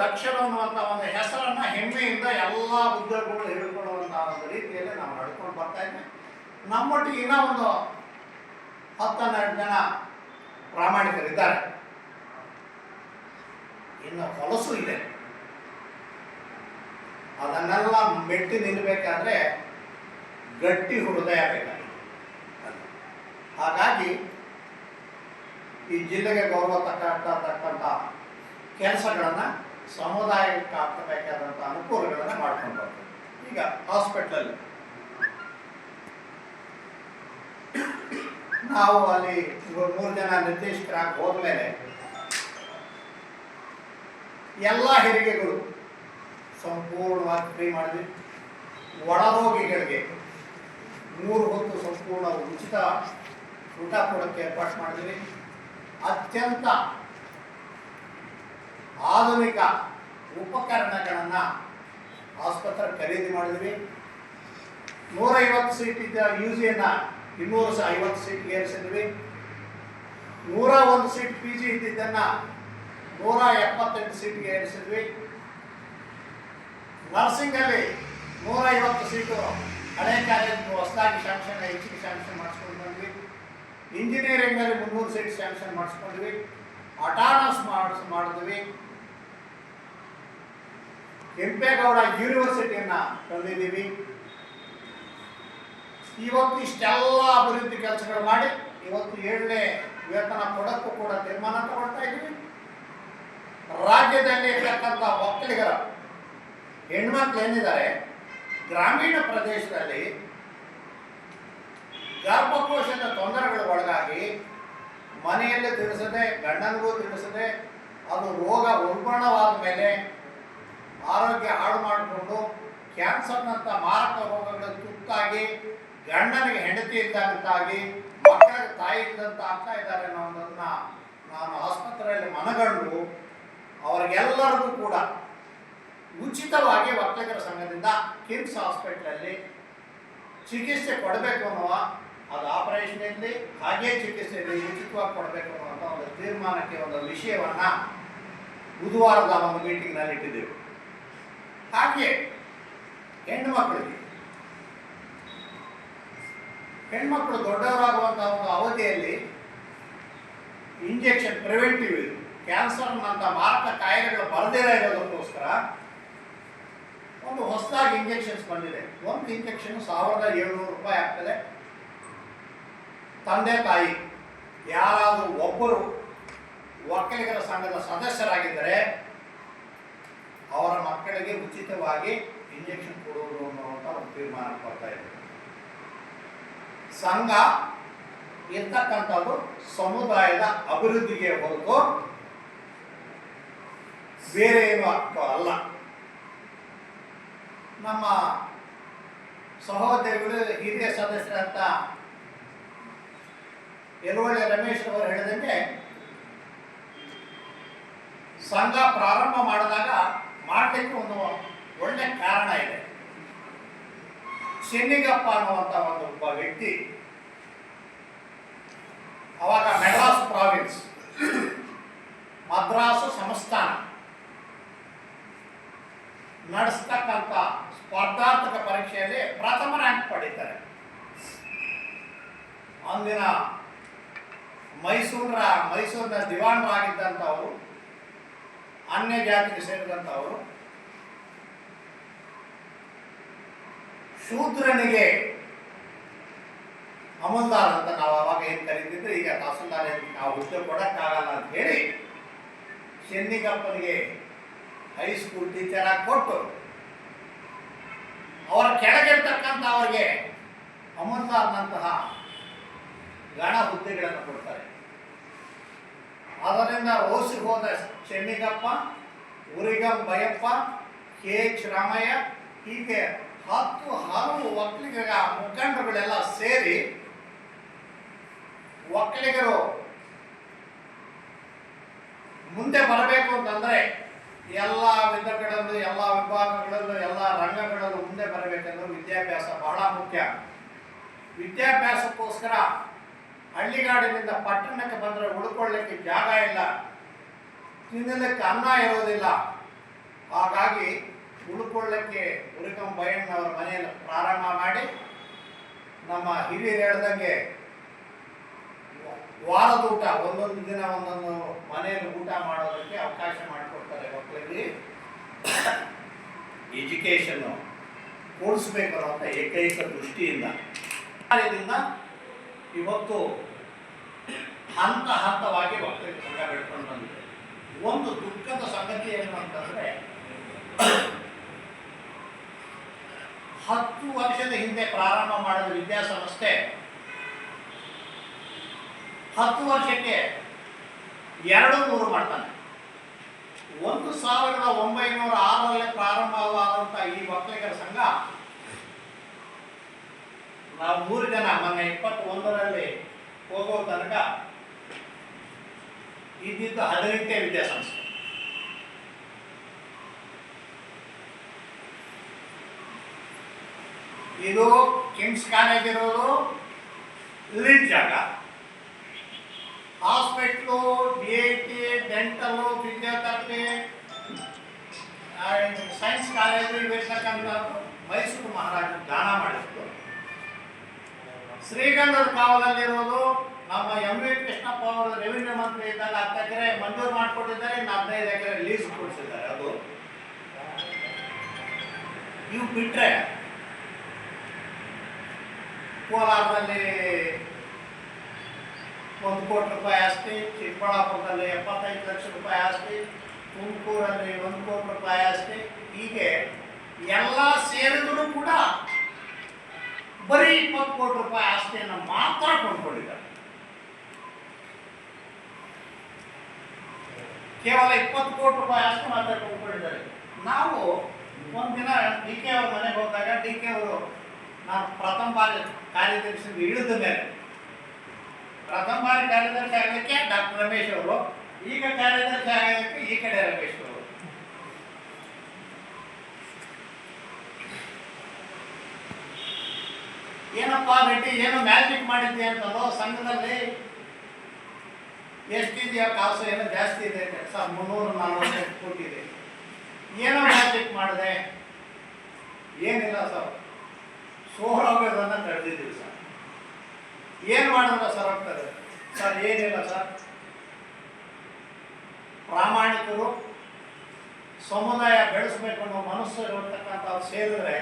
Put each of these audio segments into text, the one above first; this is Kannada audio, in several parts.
ದಕ್ಷರು ಅನ್ನುವಂಥ ಒಂದು ಹೆಸರನ್ನ ಹೆಮ್ಮೆಯಿಂದ ಎಲ್ಲ ಉದ್ಯೋಗಗಳು ಹೇಳ್ಕೊಳ್ಳುವಂಥ ಒಂದು ರೀತಿಯಲ್ಲಿ ನಾವು ನಡ್ಕೊಂಡು ಬರ್ತಾ ಇದ್ವಿ. ನಮ್ಮೊಟ್ಟಿಗೆ ಇನ್ನೂ ಒಂದು ಹತ್ತನ್ನೆರಡು ಜನ ಪ್ರಾಮಾಣಿಕರಿದ್ದಾರೆ. ಇನ್ನು ಹೊಲಸು ಇದೆ. ಅದನ್ನೆಲ್ಲ ಮೆಟ್ಟಿ ನಿಲ್ಲಬೇಕಾದ್ರೆ ಗಟ್ಟಿ ಹೃದಯ ಬೇಕಾಗಿದೆ ಹಾಗಾಗಿ ಈ ಜಿಲ್ಲೆಗೆ ಗೌರವ ತಕ್ಕಂಥ ಕೆಲಸಗಳನ್ನು ಸಮುದಾಯಕ್ಕೆ ಆಗ್ತಬೇಕಾದಂಥ ಅನುಕೂಲಗಳನ್ನು ಮಾಡ್ಕೊಂಡು ಬರ್ತೀವಿ. ಈಗ ಹಾಸ್ಪಿಟ್ಲಲ್ಲಿ ನಾವು ಅಲ್ಲಿ ಮೂರು ಜನ ನಿರ್ದೇಶಕರಾಗಿ ಹೋದ್ಮೇಲೆ ಎಲ್ಲ ಹೆರಿಗೆಗಳು ಸಂಪೂರ್ಣವಾಗಿ ಫ್ರೀ ಮಾಡಿದ್ವಿ. ಒಳರೋಗಿಗಳಿಗೆ ಮೂರು ಹೊತ್ತು ಸಂಪೂರ್ಣ ಉಚಿತ ಊಟ ಕೊಡೋಕ್ಕೆ ಏರ್ಪಾಡು ಮಾಡಿದ್ವಿ. ಅತ್ಯಂತ ಆಧುನಿಕ ಉಪಕರಣಗಳನ್ನು ಆಸ್ಪತ್ರೆ ಖರೀದಿ ಮಾಡಿದ್ವಿ. ನೂರೈವತ್ತು ಸೀಟ್ ಇದ್ದ ಯು ಜಿಯನ್ನು ಇನ್ನೂರು ಸಹ ಐವತ್ತು ಸೀಟ್ಗೆ ಏರಿಸಿದ್ವಿ. ನೂರ ಒಂದು ಸೀಟ್ ಪಿ ಜಿ ಇದ್ದಿದ್ದನ್ನು ನೂರ ಎಪ್ಪತ್ತೆಂಟು ಸೀಟ್ಗೆ ಏರಿಸಿದ್ವಿ. ನರ್ಸಿಂಗಲ್ಲಿ ನೂರ ಐವತ್ತು ಸೀಟು ಹಳೆ ಕಾಲೇಜ್ ಹೊಸದಾಗಿ ಶಾಂಕ್ಷನ್ ಹೆಚ್ಚಿಗೆ ಶಾಂಕ್ಷನ್ ಮಾಡಿಸ್ಕೊಂಡು ಬಂದ್ವಿ. ಇಂಜಿನಿಯರಿಂಗಲ್ಲಿ ಮುನ್ನೂರು ಸೀಟ್ ಶಾಂಕ್ಷನ್ ಮಾಡಿಸ್ಕೊಂಡ್ವಿ. ಅಟಾನಸ್ ಮಾಡಿಸ್ ಮಾಡಿದ್ವಿ. ಕೆಂಪೇಗೌಡ ಯೂನಿವರ್ಸಿಟಿಯನ್ನು ತಂದಿದ್ದೀವಿ. ಇವತ್ತು ಇಷ್ಟೆಲ್ಲ ಅಭಿವೃದ್ಧಿ ಕೆಲಸಗಳು ಮಾಡಿ ಇವತ್ತು ಏಳನೇ ವೇತನ ಕೊಡಕ್ಕೂ ಕೂಡ ತೀರ್ಮಾನ ತಗೊಳ್ತಾ ಇದ್ದೀವಿ. ರಾಜ್ಯದಲ್ಲಿ ಇರ್ತಕ್ಕಂಥ ಒಕ್ಕಲಿಗರ, ಹೆಣ್ಮಕ್ಳು ಏನಿದ್ದಾರೆ, ಗ್ರಾಮೀಣ ಪ್ರದೇಶದಲ್ಲಿ ಗರ್ಭಕೋಶದ ತೊಂದರೆಗಳು ಒಳಗಾಗಿ ಮನೆಯಲ್ಲೇ ತಿಳಿಸದೆ ಗಂಡನಿಗೂ ತಿಳಿಸದೆ ಅದು ರೋಗ ಉಲ್ಬಣವಾದ ಮೇಲೆ ಆರೋಗ್ಯ ಹಾಳು ಮಾಡಿಕೊಂಡು ಕ್ಯಾನ್ಸರ್ನಂಥ ಮಾರಕ ರೋಗಗಳ ತುತ್ತಾಗಿ, ಗಂಡನಿಗೆ ಹೆಂಡತಿ ಇದ್ದಂತಾಗಿ ಮಕ್ಕಳಿಗೆ ತಾಯಿ ಇದ್ದಂತ ಆಗ್ತಾ ಇದ್ದಾರೆ ಅನ್ನೋದನ್ನ ನಾನು ಆಸ್ಪತ್ರೆಯಲ್ಲಿ ಮನಗಂಡು, ಅವರಿಗೆಲ್ಲರಿಗೂ ಕೂಡ ಉಚಿತವಾಗಿ ವರ್ತಕರ ಸಂಘದಿಂದ ಕಿಮ್ಸ್ ಹಾಸ್ಪಿಟ್ಲಲ್ಲಿ ಚಿಕಿತ್ಸೆ ಕೊಡಬೇಕು ಅನ್ನುವ ಅದು ಆಪರೇಷನ್ ಇರಲಿ, ಹಾಗೇ ಚಿಕಿತ್ಸೆ ಇರಲಿ, ಉಚಿತವಾಗಿ ಕೊಡಬೇಕು ಅನ್ನುವಂಥ ಒಂದು ತೀರ್ಮಾನಕ್ಕೆ ಒಂದು ವಿಷಯವನ್ನ ಬುಧವಾರದ ಒಂದು ಮೀಟಿಂಗ್ನಲ್ಲಿ ಇಟ್ಟಿದ್ದೆವು. ಹಾಗೆ ಹೆಣ್ಣು ಮಕ್ಕಳಿಗೆ. ಹೆಣ್ಮಕ್ಳು ದೊಡ್ಡವರಾಗುವಂತಹ ಒಂದು ಅವಧಿಯಲ್ಲಿ ಇಂಜೆಕ್ಷನ್ ಪ್ರಿವೆಂಟಿವ್ ಇದು. ಕ್ಯಾನ್ಸರ್ನಂಥ ಮಾರಕ ಕಾಯಿಲೆಗಳು ಬರದೇ ಇರೋದಕ್ಕೋಸ್ಕರ ಒಂದು ಹೊಸದಾಗಿ ಇಂಜೆಕ್ಷನ್ಸ್ ಬಂದಿದೆ. ಒಂದು ಇಂಜೆಕ್ಷನ್ ಸಾವಿರದ ಏಳ್ನೂರು ರೂಪಾಯಿ ಆಗ್ತದೆ. ತಂದೆ ತಾಯಿ ಯಾರಾದರೂ ಒಬ್ಬರು ಒಕ್ಕಲಿಗರ ಸಂಘದ ಸದಸ್ಯರಾಗಿದ್ದರೆ ಅವರ ಮಕ್ಕಳಿಗೆ ಉಚಿತವಾಗಿ ಇಂಜೆಕ್ಷನ್ ಕೊಡುವುದು ಅನ್ನುವಂಥ ಒಂದು ತೀರ್ಮಾನಕ್ಕೆ ಬರ್ತಾ ಇದೆ ಸಂಘ ಇರ್ತಕ್ಕಂಥದ್ದು ಸಮುದಾಯದ ಅಭಿವೃದ್ಧಿಗೆ ಹೊರತು ಬೇರೆ ಏನು ಅರ್ಥ ಅಲ್ಲ. ನಮ್ಮ ಸಹೋದರಿಗಳು, ಹಿರಿಯ ಸದಸ್ಯರಂತ ಯಲವಳ್ಳಿ ರಮೇಶ್ ಅವರು ಹೇಳಿದಂತೆ, ಸಂಘ ಪ್ರಾರಂಭ ಮಾಡಿದಾಗ ಮಾಡಲಿಕ್ಕೆ ಒಂದು ಒಳ್ಳೆ ಕಾರಣ ಇದೆ. ಚೆನ್ನಿಗಪ್ಪ ಅನ್ನುವಂಥ ಒಂದು ಒಬ್ಬ ವ್ಯಕ್ತಿ ಅವಾಗ ಮೆಡ್ರಾಸ್ ಪ್ರಾವಿನ್ಸ್, ಮದ್ರಾಸು ಸಂಸ್ಥಾನ ನಡೆಸ್ತಕ್ಕಂಥ ಸ್ಪರ್ಧಾತ್ಮಕ ಪರೀಕ್ಷೆಯಲ್ಲಿ ಪ್ರಥಮ ರ್ಯಾಂಕ್ ಪಡೀತಾರೆ. ಅಂದಿನ ಮೈಸೂರ ಮೈಸೂರಿನ ದಿವಾಣರಾಗಿದ್ದಂಥವರು ಅನ್ಯ ಜಾತಿಗೆ ಸೇರಿದಂಥವರು ಶೂದ್ರನಿಗೆ ಅಮಲ್ದಾರ್ ಅಂತ ನಾವು ಅವಾಗ ಏನು ಕರೀತಿದ್ರೆ, ಈಗ ತಹಸೀಲ್ದಾರ್ ನಾವು ಹುದ್ದೆ ಕೊಡೋಕ್ಕಾಗಲ್ಲ ಅಂತ ಹೇಳಿ ಚೆನ್ನಿಗಪ್ಪನಿಗೆ ಹೈಸ್ಕೂಲ್ ಟೀಚರ್ ಆಗಿ ಕೊಟ್ಟು ಅವರ ಕೆಳಗಿರ್ತಕ್ಕಂಥ ಅವರಿಗೆ ಅಮಲ್ದಾರ್ನಂತಹ ಗಣ ಹುದ್ದೆಗಳನ್ನು ಕೊಡ್ತಾರೆ. ಅದರಿಂದ ರೋಸಿ ಹೋದ ಚೆನ್ನಿಗಪ್ಪ ಉರಿಗಂ ಭಯಪ್ಪ ಕೆ ಎಚ್ ರಾಮಯ್ಯ, ಹೀಗೆ ಹತ್ತು ಹಲವು ಒಕ್ಕಲಿಗರ ಮುಖಂಡರುಗಳೆಲ್ಲ ಸೇರಿ ಒಕ್ಕಲಿಗರು ಮುಂದೆ ಬರಬೇಕು ಅಂತಂದ್ರೆ ಎಲ್ಲ ವಿಧಗಳಲ್ಲೂ, ಎಲ್ಲ ವಿಭಾಗಗಳಲ್ಲೂ, ಎಲ್ಲ ರಂಗಗಳಲ್ಲೂ ಮುಂದೆ ಬರಬೇಕೆಂದ್ರೆ ವಿದ್ಯಾಭ್ಯಾಸ ಬಹಳ ಮುಖ್ಯ. ವಿದ್ಯಾಭ್ಯಾಸಕ್ಕೋಸ್ಕರ ಹಳ್ಳಿಗಾಡಿನಿಂದ ಪಟ್ಟಣಕ್ಕೆ ಬಂದರೆ ಉಳ್ಕೊಳ್ಳಿಕ್ಕೆ ಜಾಗ ಇಲ್ಲ. ತಿನ್ನಲಿಕ್ಕೆ ಅನ್ನ ಇರೋದಿಲ್ಲ. ಹಾಗಾಗಿ ಉಳ್ಕೊಳ್ಳಕ್ಕೆ ಉರುಕಂ ಬಯಣ್ಣವರ ಮನೆಯಲ್ಲಿ ಪ್ರಾರಂಭ ಮಾಡಿ ನಮ್ಮ ಹಿರಿಯರು ಹೇಳ್ದಂಗೆ ವಾರದ ಊಟ, ಒಂದೊಂದು ದಿನ ಒಂದೊಂದು ಮನೆಯಲ್ಲಿ ಊಟ ಮಾಡೋದಕ್ಕೆ ಅವಕಾಶ ಮಾಡಿಕೊಡ್ತಾರೆ ಮಕ್ಕಳಿಗೆ. ಎಜುಕೇಷನ್ನು ಕೊಡಿಸ್ಬೇಕು ಅನ್ನೋ ಏಕೈಕ ದೃಷ್ಟಿಯಿಂದ. ಇವತ್ತು ಹಂತ ಹಂತವಾಗಿ ಭಕ್ತರಿಗೆ ಸಂಘ ಬೆಳ್ಕೊಂಡು ಬಂದಿದೆ. ಒಂದು ದುಃಖದ ಸಂಗತಿ ಏನು ಅಂತಂದ್ರೆ, ಹತ್ತು ವರ್ಷದ ಹಿಂದೆ ಪ್ರಾರಂಭ ಮಾಡಿದ ವಿದ್ಯಾಸಂಸ್ಥೆ ಹತ್ತು ವರ್ಷಕ್ಕೆ ಎರಡು ನೂರು ಮಾಡ್ತಾನೆ. ಒಂದು ಸಾವಿರದ ಒಂಬೈನೂರ ಆರರಲ್ಲಿ ಪ್ರಾರಂಭವಾದಂಥ ಈ ಭಕ್ತರಿಗರ ಸಂಘ ನಾವು ಮೂರು ಜನ ಮೊನ್ನೆ ಇಪ್ಪತ್ತೊಂದರಲ್ಲಿ ಹೋಗೋ ತನಕ ಇದ್ದಿದ್ದು ಹದಿನೆಂಟೇ ವಿದ್ಯಾಸಂಸ್ಥೆ ಇದು ಕಿಮ್ಸ್ ಕಾಲೇಜ್ ಇರೋದು ಲೀಡ್ ಜಾಗ. Hospital D I T dental physiotherapy science college ಇರ್ತಕ್ಕಂಥದ್ದು ಮೈಸೂರು ಮಹಾರಾಜರು ದಾನ ಮಾಡಿದ್ರು. ಶ್ರೀಗಂಧದ ಕಾವಲಲ್ಲಿರೋದು ನಮ್ಮ ಎಂ ವಿ ಕೃಷ್ಣಪ್ಪ ಅವರು ರೆವಿನ್ಯೂ ಮಂತ್ರಿ ಇದ್ದಾಗ ಹತ್ತು ಎಕರೆ ಮಂಜೂರು ಮಾಡಿಕೊಟ್ಟಿದ್ದಾರೆ, ಇನ್ನು ಹದಿನೈದು ಎಕರೆ ಲೀಸ್ ಕೊಡಿಸಿದ್ದಾರೆ. ಅದು ಇವು ಬಿಟ್ಟರೆ ಕೋಲಾರದಲ್ಲಿ ಒಂದು ಕೋಟಿ ರೂಪಾಯಿ ಆಸ್ತಿ, ಚಿಕ್ಕಬಳ್ಳಾಪುರದಲ್ಲಿ ಎಪ್ಪತ್ತೈದು ಲಕ್ಷ ರೂಪಾಯಿ ಆಸ್ತಿ, ತುಮಕೂರಲ್ಲಿ ಒಂದು ಕೋಟಿ ರೂಪಾಯಿ ಆಸ್ತಿ. ಹೀಗೆ ಎಲ್ಲ ಸೇರಿದ್ರು ಕೂಡ ಬರೀ ಇಪ್ಪತ್ತು ಕೋಟಿ ರೂಪಾಯಿ ಆಸ್ತಿಯನ್ನು ಮಾತ್ರ ಕೊಂಡ್ಕೊಂಡಿದ್ದಾರೆ. ಕೇವಲ ಇಪ್ಪತ್ತು ಕೋಟಿ ರೂಪಾಯಿ ಆಸ್ತಿ ಮಾತ್ರ ಕೊಂಡ್ಕೊಂಡಿದ್ದಾರೆ. ನಾವು ಒಂದಿನ ಡಿ ಕೆ ಅವ್ರ ಮನೆಗೆ ಹೋದಾಗ ಡಿ ಕೆ ಅವರು, ನಾನು ಪ್ರಥಮ ಬಾರಿ ಕಾರ್ಯದರ್ಶಿ ಇಳಿದ ಮೇಲೆ, ಪ್ರಥಮ ಬಾರಿ ಕಾರ್ಯದರ್ಶಿ ಆಗಲಿಕ್ಕೆ ಡಾಕ್ಟರ್ ರಮೇಶ್ ಅವರು, ಈಗ ಕಾರ್ಯದರ್ಶಿ ಆಗೋದಕ್ಕೆ ಈ ಕಡೆ ರಮೇಶ್ ಅವರು ಏನಪ್ಪಾ ರೆಡ್ಡಿ ಏನು ಮ್ಯಾಜಿಕ್ ಮಾಡಿದ್ದೆ ಅಂತಲೋ ಸಂಘದಲ್ಲಿ ಎಷ್ಟಿದೆಯಾ ಕಾಸು ಏನೋ ಜಾಸ್ತಿ ಇದೆ ಸರ್ ಮುನ್ನೂರು ನಲ್ವತ್ತೈದು ಕೋಟಿ ಇದೆ ಏನೋ ಮ್ಯಾಜಿಕ್ ಮಾಡಿದೆ. ಏನಿಲ್ಲ ಸರ್. ಸೋರೋಗದನ್ನು ತಡೆದಿದ್ದೀವಿ ಸರ್. ಏನು ಮಾಡಿದ್ರೆ ಸರ್ ಆಗ್ತದೆ ಸರ್, ಏನಿಲ್ಲ ಸರ್. ಪ್ರಾಮಾಣಿಕರು ಸಮುದಾಯ ಬೆಳೆಸಬೇಕು ಅನ್ನೋ ಮನಸ್ಸು ಇರತಕ್ಕಂಥವ್ರು ಸೇರಿದ್ರೆ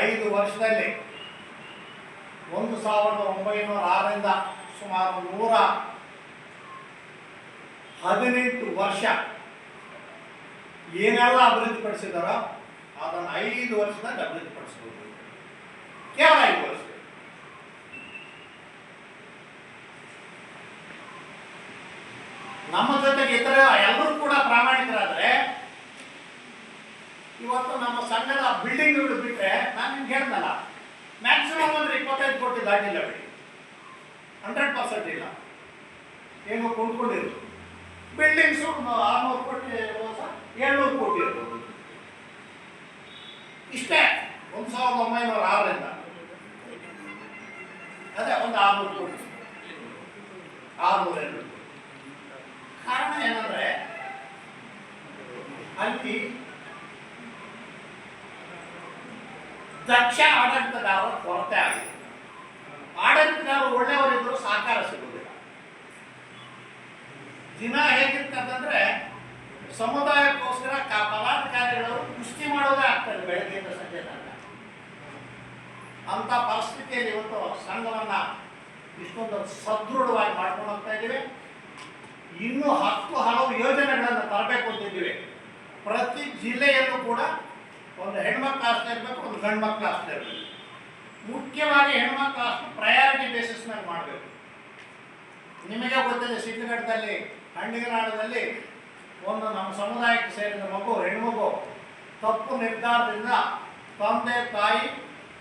ಐದು ವರ್ಷದಲ್ಲಿ ಒಂದು ಸಾವಿರದ ಒಂಬೈನೂರ ಆರರಿಂದ ಸುಮಾರು ನೂರ ಹದಿನೆಂಟು ವರ್ಷ ಏನೆಲ್ಲ ಅಭಿವೃದ್ಧಿಪಡಿಸಿದಾರೋ ಅದನ್ನು ಐದು ವರ್ಷದಲ್ಲಿ ಅಭಿವೃದ್ಧಿಪಡಿಸಬಹುದು ಕೇವಲ ಐದು ವರ್ಷ. ನಮ್ಮ ಜೊತೆಗೆ ಇತರ ಎಲ್ಲರೂ ಕೂಡ ಪ್ರಾಮಾಣಿಕರಾದರೆ ಇವತ್ತು ನಮ್ಮ ಸಂಘದ ಬಿಲ್ಡಿಂಗ್ಗಳು ಬಿಟ್ಟರೆ ನಾನು ನಿಮ್ಗೆ ಹೇಳ್ದಲ್ಲ ಮ್ಯಾಕ್ಸಿಮಮ್ ಅಂದ್ರೆ ಇಪ್ಪತ್ತೈದು ಕೋಟಿ ದಾಟಿಲ್ಲ ಬಿಡಿ. ಹಂಡ್ರೆಡ್ ಪರ್ಸೆಂಟ್ ಇಲ್ಲ. ಏನು ಕೊಂಡ್ಕೊಂಡಿರೋದು. ಬಿಲ್ಡಿಂಗ್ಸು ಆರ್ನೂರು ಕೋಟಿ ಏಳ್ನೂರು ಕೋಟಿ ಇರ್ಬೋದು. ಇಷ್ಟೇ, ಒಂದು ಸಾವಿರದ ಒಂಬೈನೂರ ಆರರಿಂದ. ಅದೇ, ಒಂದು ಆರ್ನೂರು ಕೋಟಿ. ಆರ್ನೂರ ಎರಡು ಕಾರಣ ಏನಂದ್ರೆ, ಅಲ್ಲಿ ದಕ್ಷ ಆಡಳಿತದಾರರ ಕೊರತೆ ಆಗಿದೆ ಆಡಳಿತದಾರರು ಒಳ್ಳೆಯವರಿದ್ದರೂ ಸಹಕಾರ ಸಿಗುವುದಿಲ್ಲ. ದಿನ ಹೇಗಿರ್ತದಂದ್ರೆ ಸಮುದಾಯಕ್ಕೋಸ್ಕರ ಪದಾಧಿಕಾರಿಗಳು ಕುಸ್ತಿ ಮಾಡೋದೇ ಆಗ್ತದೆ ಬೆಳಗ್ಗೆಯಿಂದ ಸಂಜೆ ತನಕ. ಅಂತ ಪರಿಸ್ಥಿತಿಯಲ್ಲಿ ಇವತ್ತು ಸಂಘವನ್ನು ಇಷ್ಟೊಂದು ಸದೃಢವಾಗಿ ಮಾಡ್ಕೊಂಡು ಹೋಗ್ತಾ ಇದ್ದೀವಿ. ಇನ್ನೂ ಹತ್ತು ಹಲವು ಯೋಜನೆಗಳನ್ನು ತರಬೇಕು ಅಂತಿದ್ದೀವಿ ಪ್ರತಿ ಜಿಲ್ಲೆಯಲ್ಲೂ ಕೂಡ ಒಂದು ಹೆಣ್ಮಕ್ಳು ಆಸ್ತಿ ಇರಬೇಕು, ಒಂದು ಗಂಡು ಮಕ್ಳು ಆಸ್ತಿ ಇರಬೇಕು. ಮುಖ್ಯವಾಗಿ ಹೆಣ್ಮಕ್ಳು ಆಸ್ತಿ ಪ್ರಯಾರಿಟಿ ಬೇಸಿಸ್ ಮೇಲೆ ಮಾಡಬೇಕು. ನಿಮಗೆ ಗೊತ್ತಿದೆ ಶಿಡ್ಲಘಟ್ಟದಲ್ಲಿ ಹಳ್ಳಿಗನಾಡದಲ್ಲಿ ಒಂದು ನಮ್ಮ ಸಮುದಾಯಕ್ಕೆ ಸೇರಿದ ಮಗು, ಹೆಣ್ಮಗು, ತಪ್ಪು ನಿರ್ಧಾರದಿಂದ ತಂದೆ, ತಾಯಿ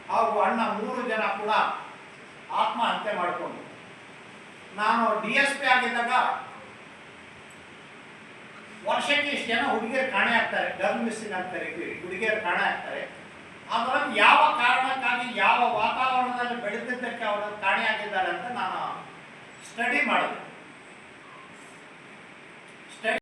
ಹಾಗೂ ಅಣ್ಣ ಮೂರು ಜನ ಕೂಡ ಆತ್ಮಹತ್ಯೆ ಮಾಡಿಕೊಂಡು. ನಾನು ಡಿ ಎಸ್ ಪಿ ಆಗಿದ್ದಾಗ ವರ್ಷಕ್ಕೆ ಇಷ್ಟು ಜನ ಹುಡುಗಿಯರು ಕಾಣೆ ಆಗ್ತಾರೆ, ಗರ್ಲ್ ಮಿಸ್ಸಿಂಗ್ ಅಂತ ಕರಿತೀವಿ ಹುಡುಗಿಯರು ಕಾಣೆ ಆಗ್ತಾರೆ. ಅದರಲ್ಲಿ ಯಾವ ಕಾರಣಕ್ಕಾಗಿ, ಯಾವ ವಾತಾವರಣದಲ್ಲಿ ಬೆಳೆದಿದ್ದಕ್ಕೆ ಅವರು ಕಾಣೆ ಆಗಿದ್ದಾರೆ ಅಂತ ನಾನು ಸ್ಟಡಿ ಮಾಡಿದೆ.